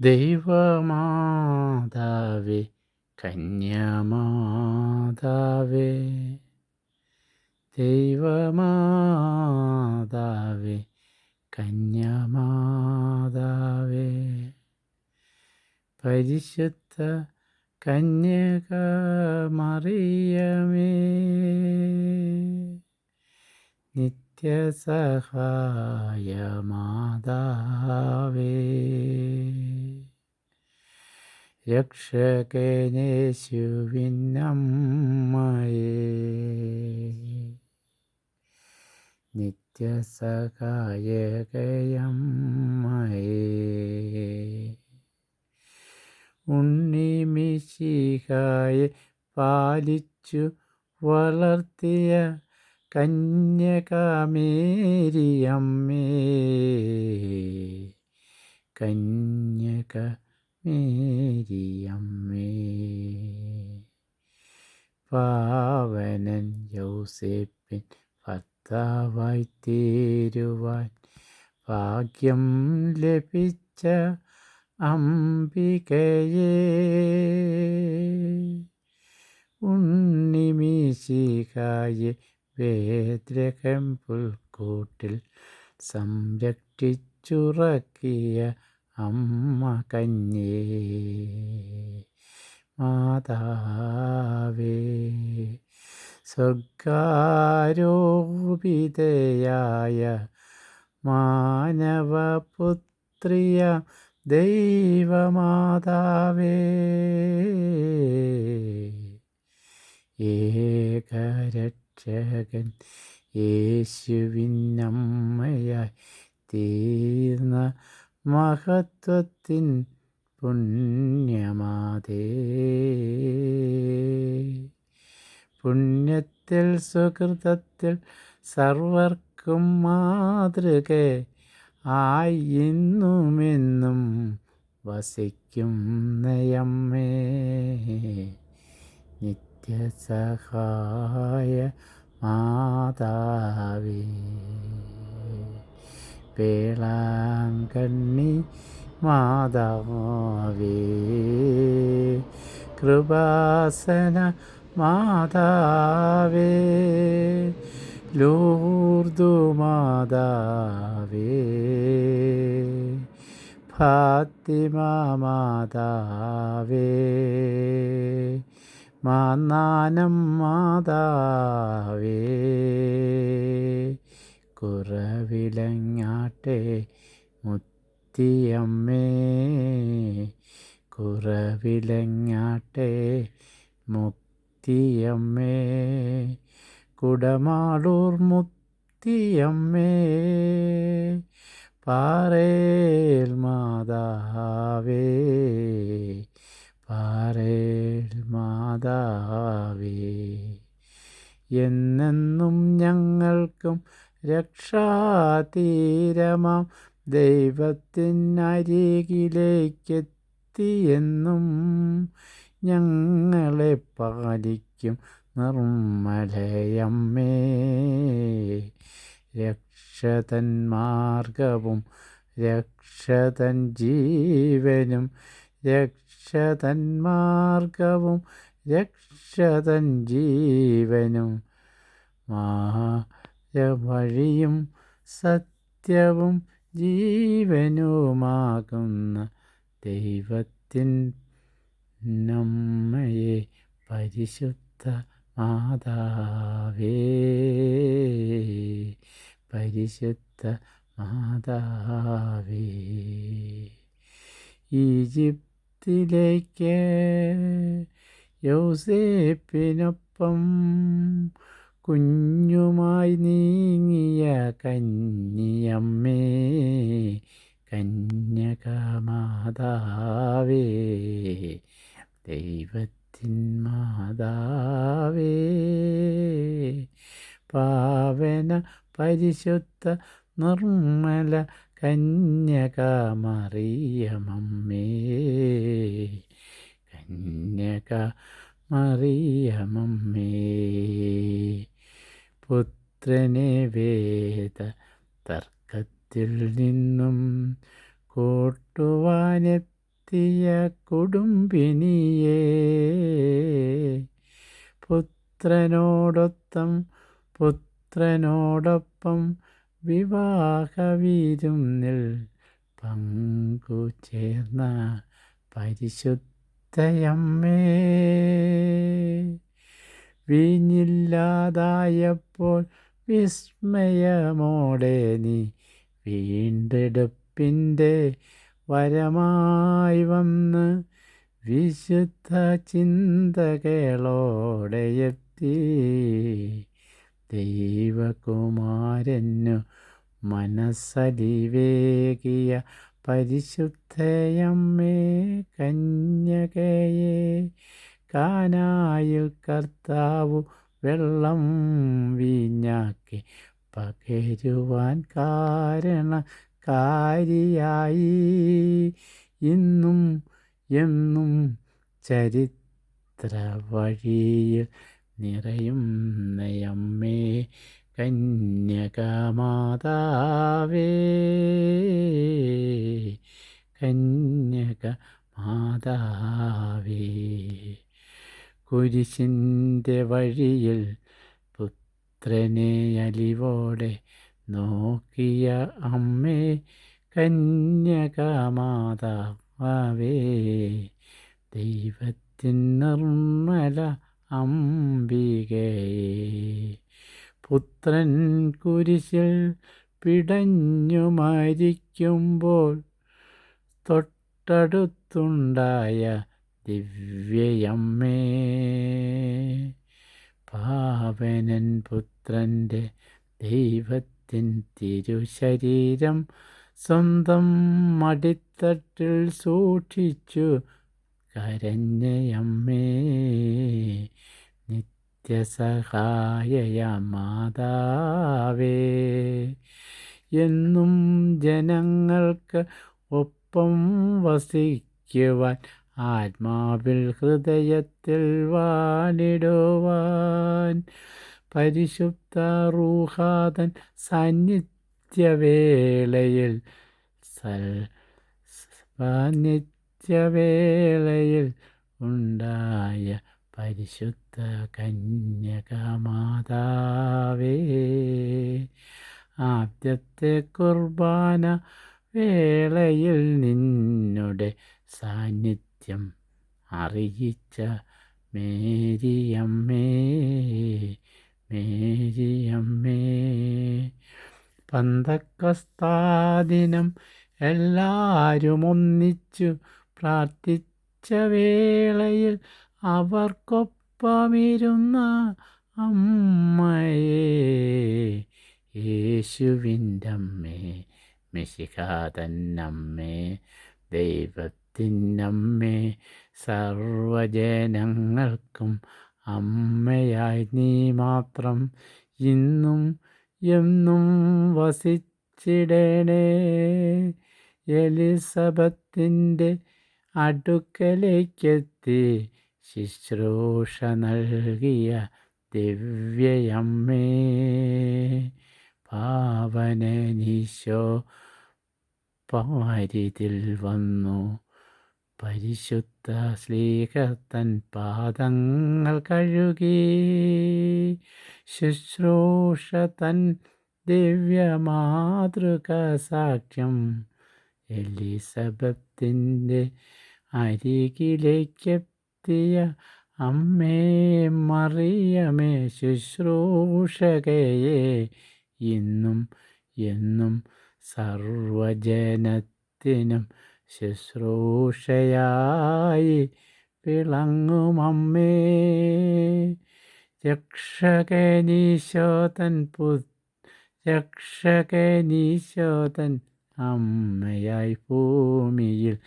ദൈവമാതാവേ കന്യമാതാവേ. ദൈവമാതാവേ കന്യമാതാവേ. പരിശുദ്ധ കന്യക മറിയമേ നിത്യസഹായ മാതാവേ രക്ഷകനേശുവിനമ്മയേ. നിത്യസഹായകയമ്മയേ. ഉണ്ണിമിശിഹായെ പാലിച്ചു വളർത്തിയ കന്യകാമേരിയമ്മേ. കന്യക മേരിയമ്മേ. പാവനൻ യൗസേപ്പിൻ ഭർത്താവായി തീരുവാൻ ഭാഗ്യം ലഭിച്ച അംബികയെ. ഉണ്ണിമീശികായെ വേദ്രകം പുൽക്കൂട്ടിൽ സംരക്ഷിച്ചുറക്കിയ അമ്മ കഞ്ഞേ മാതാവേ സ്വർഗാരോപിതയായ മാനവപുത്രിയ ദൈവമാതാവേ ഏകരക്ഷകൻ യേശുവിനമ്മയായി തീർന്ന മഹത്വത്തിൻ പുണ്യമാതേ. പുണ്യത്തിൽ സുഹൃതത്തിൽ സർവർക്കും മാതൃക ആയി ഇന്നുമെന്നും വസിക്കും നയമ്മേ. നിത്യസഹായ മാതാവേ. വേളാങ്കണ്ണി മാതാവേ. കൃപാസന മാതാവേ. ലൂർദു മാതാവേ. ഫാത്തിമ മാതാവേ. മാന്നാനം മാതാവേ. കുറവിലങ്ങാട്ടെ മുത്തിയമ്മേ കുറവിലങ്ങാട്ടെ മുക്തിയമ്മേ കുടമാളൂർ മുത്തിയമ്മേ പാറേൽ മാതാവേ പാറേൽ മാതാവേ. എന്നെന്നും ഞങ്ങൾക്കും രക്ഷാതീരമാം ദൈവത്തിനരികിലേക്കെത്തിയെന്നും ഞങ്ങളെ പാലിക്കും നിർമ്മലയമ്മേ. രക്ഷതൻ മാർഗവും രക്ഷതൻ ജീവനും രക്ഷതൻ മാർഗവും രക്ഷതൻ ജീവനും വഴിയും സത്യവും ജീവനുമാകുന്ന ദൈവത്തിൻ നമ്മയെ പരിശുദ്ധ മാതാവേ. പരിശുദ്ധ മാതാവേ. ഈജിപ്തിലേക്ക് യൗസേപ്പിനൊപ്പം കുഞ്ഞുമായി നീങ്ങിയ കന്യമ്മേ കന്യകമാതാവേ ദൈവത്തിൻ മാതാവേ പാവന പരിശുദ്ധ നിർമ്മല കന്യകമറിയമമ്മേ കന്യക മറിയമമ്മേ പുത്രനെ വേദ തർക്കത്തിൽ നിന്നും കൂട്ടുവാനെത്തിയ കുടുംബിനിയേ പുത്രനോടൊത്തം പുത്രനോടൊപ്പം വിവാഹവിരുന്നിൽ പങ്കുചേർന്ന പരിശുദ്ധയമ്മേ. വീഞ്ഞില്ലാതായപ്പോൾ വിസ്മയമോടെ നീ വീണ്ടെടുപ്പിന്റെ വരമായി വന്ന് വിശുദ്ധ ചിന്തകളോടെ എത്തി. ദൈവകുമാരനു മനസ്സലിവേകിയ പരിശുദ്ധയമ്മേ കന്യകയെ കാനായിൽ കർത്താവു വെള്ളം വീഞ്ഞാക്കി പകരുവാൻ കാരണ കാരിയായി ഇന്നും എന്നും ചരിത്ര വഴിയിൽ നിറയുന്നയമ്മേ കന്യകമാതാവേ കന്യക മാതാവേ കുരിശിന്റെ വഴിയിൽ പുത്രനെ അലിവോടെ നോക്കിയ അമ്മേ കന്യകമാതാവേ ദൈവത്തിൻ നിർമ്മല അംബികയെ പുത്രൻ കുരിശിൽ പിടഞ്ഞു മരിക്കുമ്പോൾ തൊട്ടടുത്തുണ്ടായ ദിവ്യയമ്മേ. പാവനൻ പുത്രന്റെ ദൈവത്തിൻ തിരുശരീരം സ്വന്തം മടിത്തട്ടിൽ സൂക്ഷിച്ചു. കരഞ്ഞയമ്മേ നിത്യസഹായ മാതാവേ. എന്നും ജനങ്ങൾക്ക് ഒപ്പം വസിക്കുവാൻ ആത്മാവിൽ ഹൃദയത്തിൽ വാനിടുവാൻ പരിശുദ്ധ റൂഹാതൻ സാന്നിധ്യവേളയിൽ സൽ സാന്നിധ്യവേളയിൽ ഉണ്ടായ പരിശുദ്ധ കന്യകമാതാവേ ആദ്യത്തെ കുർബാന വേളയിൽ നിന്നുടെ സാന്നിധ്യം അറിയിച്ച മേരിയമ്മേ മേരിയമ്മേ. പന്തക്കസ്താദിനം എല്ലാവരും ഒന്നിച്ചു പ്രാർത്ഥിച്ച വേളയിൽ അവർക്കൊപ്പമിരുന്ന അമ്മയെ യേശുവിന്റെ അമ്മേ മിശിഖാതന്നമ്മേ ദൈവത്തിനമ്മേ സർവജനങ്ങൾക്കും അമ്മയായി നീ മാത്രം ഇന്നും എന്നും വസിച്ചിടണേ. എലിസബത്തിന്റെ അടുക്കലേക്കെത്തി ശുശ്രൂഷ നൽകിയ ദിവ്യയമ്മേ. പാവനനീശോ പാരിതിൽ വന്നു പരിശുദ്ധ ശ്ലീഹത്തൻ പാദങ്ങൾ കഴുകി ശുശ്രൂഷ തൻ ദിവ്യമാതൃക സാക്ഷ്യം എലിസബത്തിന്റെ അരികിലേക്കെത്തിയ അമ്മേ മറിയമേ ശുശ്രൂഷകയെ ഇന്നും എന്നും സർവജനത്തിനും ശുശ്രൂഷയായി വിളങ്ങുമമ്മേ. രക്ഷകനീശോതൻ പു രക്ഷകനീശോതൻ അമ്മയായി ഭൂമിയിൽ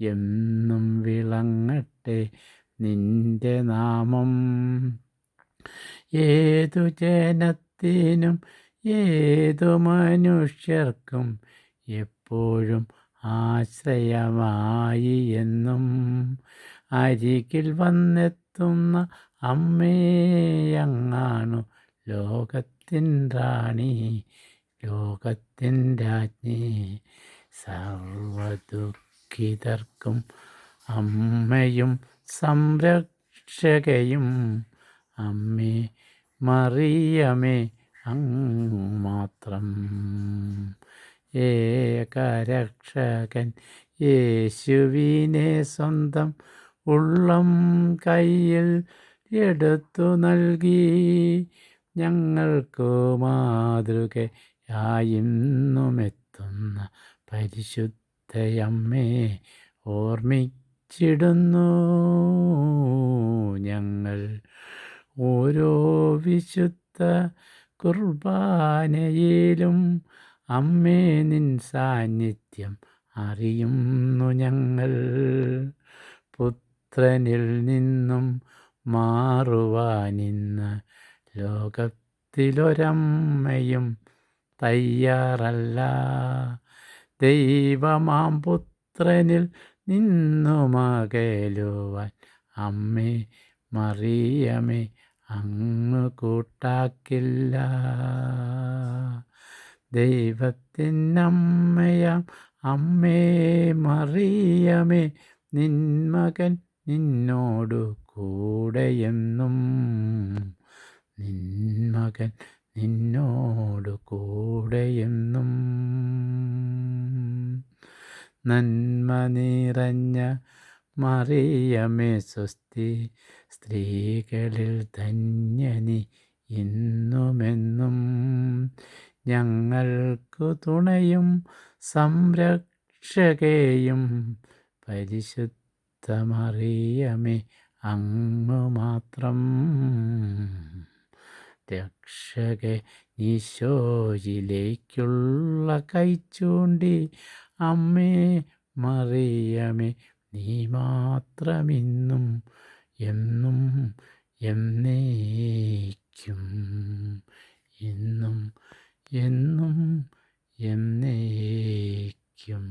എന്നും വിളങ്ങട്ടെ നിന്റെ നാമം. ഏതു ജനത്തിനും ഏതു മനുഷ്യർക്കും എപ്പോഴും ആശ്രയമായി എന്നും അരികിൽ വന്നെത്തുന്ന അമ്മേയങ്ങാണു ലോകത്തിൻ റാണി ലോകത്തിൻ രാജ്ഞി. സർവദുഃഖിതർക്കും ദുഃഖിതർക്കും അമ്മയും സംരക്ഷകയും. അമ്മേ മറിയമേ അങ്ങ് മാത്രം. ഏകരക്ഷകൻ യേശുവിനെ സ്വന്തം ഉള്ളം കയ്യിൽ എടുത്തു നൽകി. ഞങ്ങൾക്കു മാതൃകയായിന്നുമെത്തുന്ന പരിശുദ്ധയമ്മേ ഓർമ്മിച്ചിടുന്നു. ഞങ്ങൾ ഓരോ വിശുദ്ധ കുർബാനയിലും അമ്മേ നിൻ സാന്നിധ്യം അറിയുന്നു ഞങ്ങൾ. പുത്രനിൽ നിന്നും മാറുവാനിന്ന് ലോകത്തിലൊരമ്മയും തയ്യാറല്ല. ദൈവമാം പുത്രനിൽ നിന്നുമകലുവാൻ അമ്മേ മറിയമേ അങ്ങ് കൂട്ടാക്കില്ല. ദൈവത്തിനമ്മയാം. അമ്മേ മറിയമേ നിൻമകൻ നിന്നോടു കൂടെയെന്നും. നിന്മകൻ മകൻ നിന്നോടു കൂടെയെന്നും. നന്മ നിറഞ്ഞ മറിയമേ സ്വസ്തി സ്ത്രീകളിൽ ധന്യനി ഞങ്ങൾക്കു തുണയും സംരക്ഷകയും പരിശുദ്ധമറിയമേ അങ്ങ് മാത്രം. രക്ഷക ഈശോയിലേക്കുള്ള കൈച്ചൂണ്ടി അമ്മേ മറിയമേ നീ മാത്രമിന്നും എന്നും എന്നേക്കും. ഇന്നും എന്നും എന്നേക്കും.